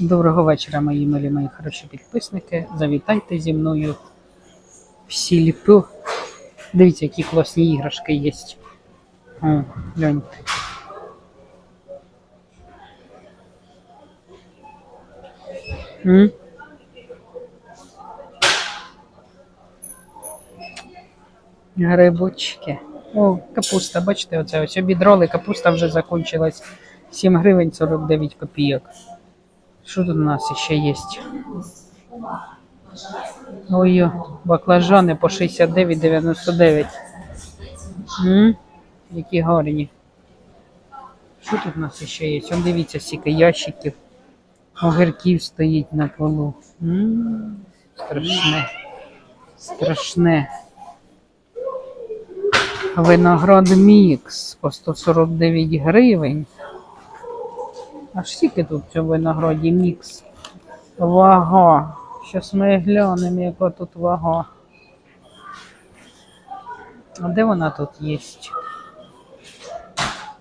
Доброго вечора, мої милі, мої хороші підписники. Завітайте зі мною в сільпо. Дивіться, які класні іграшки є. О, гляньте. Грибочки. О, капуста, бачите, оце ось обідрали, капуста вже закончилась. 7 гривень 49 копійок. Що тут у нас ще є? Ой, баклажани по 69,99. М? Які гарні. Що тут у нас ще є? Он дивіться, скільки ящиків. Огірків стоїть на полу. М, Страшне. Страшне. Виноград мікс по 149 гривень. А ж скільки тут в цьому винограді мікс? Вага. Щас ми глянемо, яка тут вага. А де вона тут є?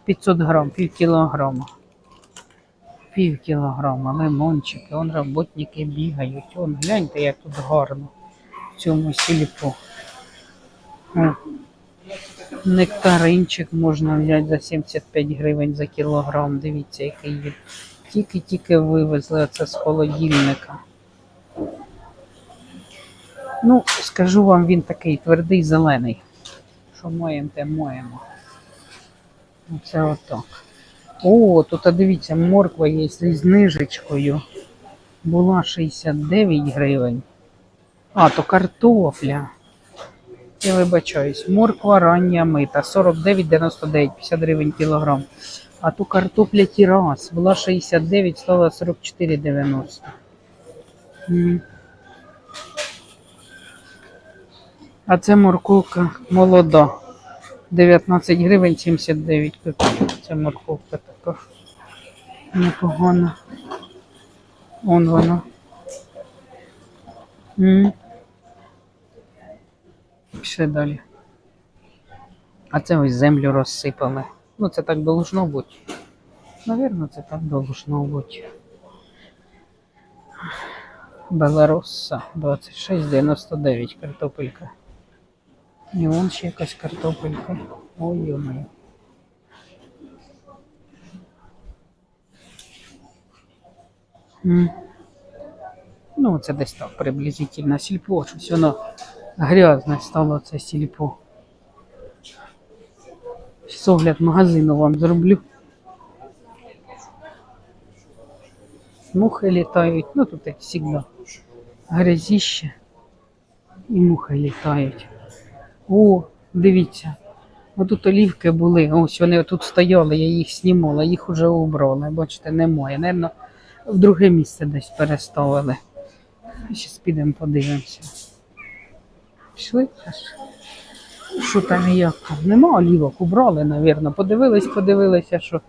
500 грам, пів кілограма. Пів кілограма, лимончики, он роботники бігають. Он гляньте, як тут гарно в цьому сільпо. Нектаринчик можна взяти за 75 гривень за кілограм. Дивіться, який є. Тільки-тільки вивезли оце з холодильника. Ну, скажу вам, він такий твердий зелений. Що моємо, те моємо. Оце отак. О, тут а дивіться, морква є зі знижечкою. Була 69 гривень. А, то картопля. Я вибачаюсь. Морква рання мита 49,99, 50 гривень кілограм. А ту картопля тірас була 69, стала 44,90. М. А це морковка молода. 19 гривень 79 копійок. Це морковка така. Непогана. Вон вона. М. Пішли далі. А це ось землю розсипали. Ну, це так должно бути. Навірно, це так должно бути. Белоросса 26,99 картопелька. І вон ще якась картопелька. Ой, йомаю. М. Ну, це десь так приблизительно сільпо, щось воно грязне стало це сільпо. Щас огляд магазину вам зроблю. Мухи літають, ну тут як завжди. Грязіще і мухи літають. О, дивіться. Отут олівки були, ось вони тут стояли, я їх знімала, їх вже убрали. Бачите, немає. Наверно, в друге місце десь переставили. Зараз підемо подивимося. Пішли? Що там і як там? Нема олівок, убрали, напевно. Подивились, подивилися, що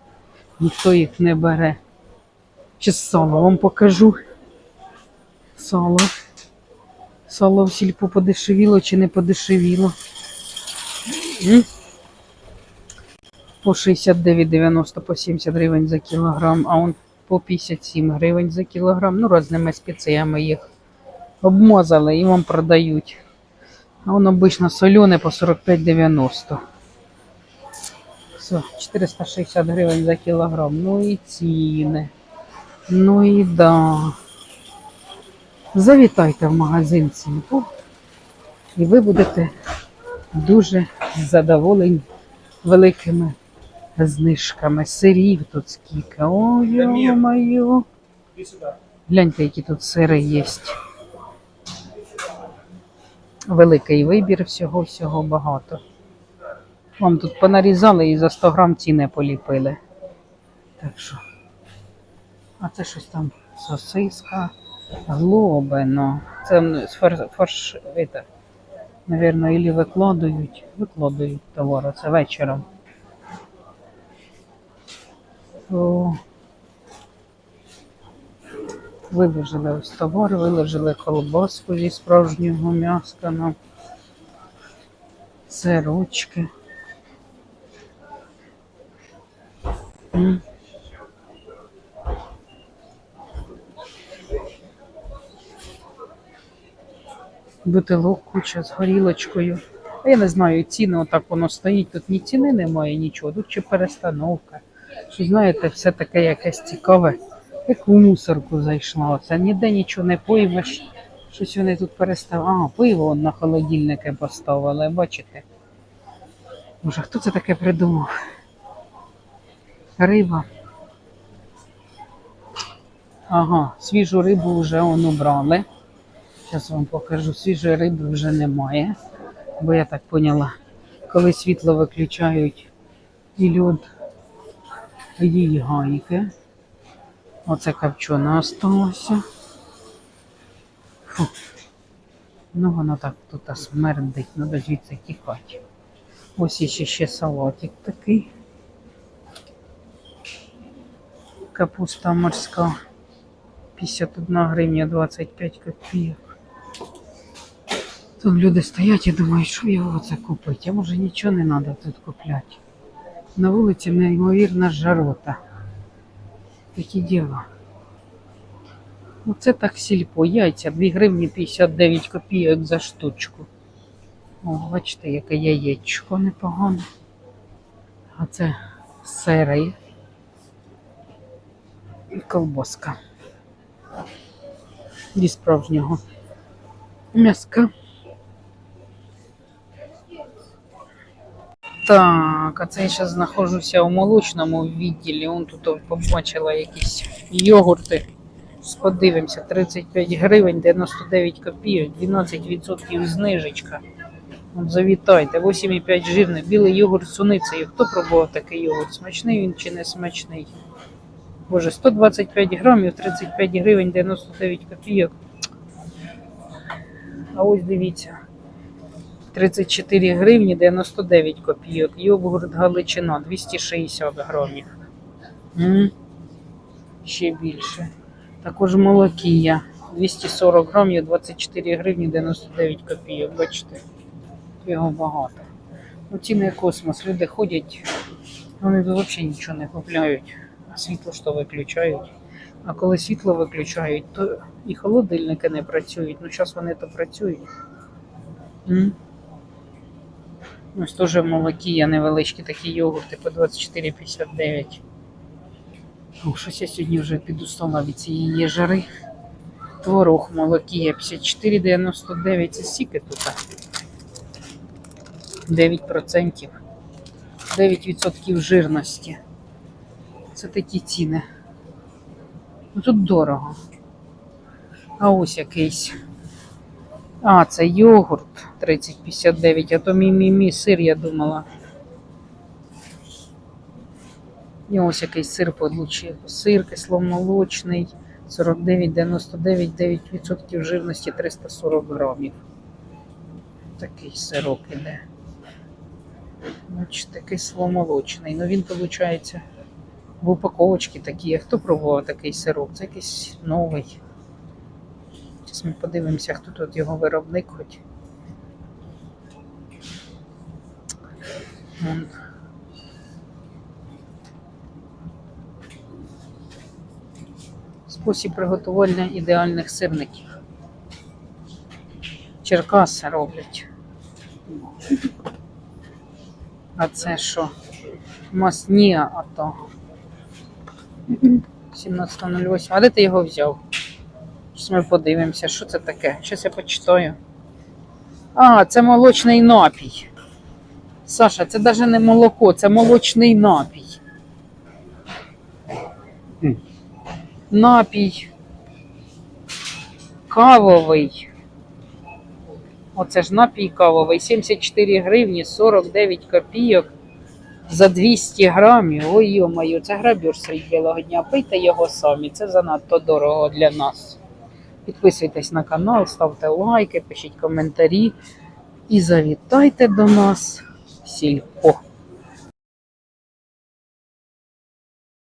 ніхто їх не бере. Чи сало вам покажу. Сало. Сало в сільпо подешевіло чи не подешевіло. По 69,90 по 70 гривень за кілограм, а он по 57 гривень за кілограм. Ну, різними спеціями їх обмазали і вам продають. А он обично солене по 45,90. Все, 460 гривень за кілограм. Ну і ціни. Ну і да. Завітайте в магазин Сімпо, і ви будете дуже задоволені великими знижками. Сирів тут скільки. Ой, йо-моє. Гляньте, які тут сири є. Великий вибір всього-всього багато. Вам тут понарізали і за 100 грам ціни поліпили. Так що. А це щось там сосиска, глобино. Це фарш, фарш это, наверное, или викладають, викладають товар, це вечором. О, Виложили ось товар, виложили колбаску зі справжнього м'яска ну, нам, сирочки. Бутилок куча з горілочкою. Я не знаю, ціни отак воно стоїть. Тут ні ціни немає, нічого, тут чи перестановка. Що знаєте, все таке якесь цікаве. Як у мусорку зайшла. Оце ніде нічого не поймеш. Щось вони тут переставили. А, пиво на холодильники поставили, бачите? Боже, хто це таке придумав? Риба. Ага, свіжу рибу вже он убрали. Зараз вам покажу, свіжої риби вже немає. Бо я так поняла, коли світло виключають і льод, її гайки. Оце копчена осталося. Фу. Ну воно так тут смердить, треба звідси тікати. Ось ще ще салатик такий. Капуста морська. 51 гривня 25 копійок. Тут люди стоять і думають, що його це купити. А може нічого не треба тут купляти. На вулиці неймовірна жарота. Такі діла. Оце так сільпо. Яйця 2 гривні 59 копійок за штучку. О, бачите, яке яєчко непогане. А це сири і колбаска. Зі справжнього м'яска. Так, а це я зараз знаходжуся у молочному відділі. Он тут побачила якісь йогурти. Подивимося, 35 гривень, 99 копійок, 12% знижечка. От завітайте, 8,5 жирний, білий йогурт з суницею. Хто пробував такий йогурт? Смачний він чи не смачний? Боже, 125 грамів, 35 гривень, 99 копійок. А ось дивіться. 34 гривні 99 копійок. Йогурт Галичина 260 грамів. Ще більше. Також молокія 240 грамів 24 гривні 99 копійок. Бачите, його багато. Ну, ціни космос. Люди ходять, вони взагалі нічого не купляють. Світло що виключають. А коли світло виключають, то і холодильники не працюють. Ну, зараз вони то працюють. М? Ось теж молокія невеличкі такі йогурти по 24,59. О, щось я сьогодні вже підустала від цієї жари. Творог молокія 54,99. Це стільки тут? 9%. 9% жирності. Це такі ціни. Ну тут дорого. А ось якийсь. А, це йогурт 30,59, а то мі-мі-мі сир, я думала. І ось якийсь сир получив. Сир кисломолочний 49,99, 9% жирності 340 грамів. Такий сирок іде. Бачите, кисломолочний. Ну він, виходить, в упаковочці такі. А хто пробував такий сирок? Це якийсь новий. Зараз ми подивимося, хто тут його виробник хоч. Вон. Спосіб приготування ідеальних сирників. Черкаси роблять. А це що? Масні, а то. 17.08. А де ти його взяв? Щось ми подивимося, що це таке. Щось я почитаю. А, це молочний напій. Саша, це навіть не молоко, це молочний напій. Напій. Кавовий. Оце ж напій кавовий. 74 гривні 49 копійок за 200 грамів. Ой, йо-моє, це грабіж серед білого дня. Пийте його самі, це занадто дорого для нас. Підписуйтесь на канал, ставте лайки, пишіть коментарі і завітайте до нас сільпо.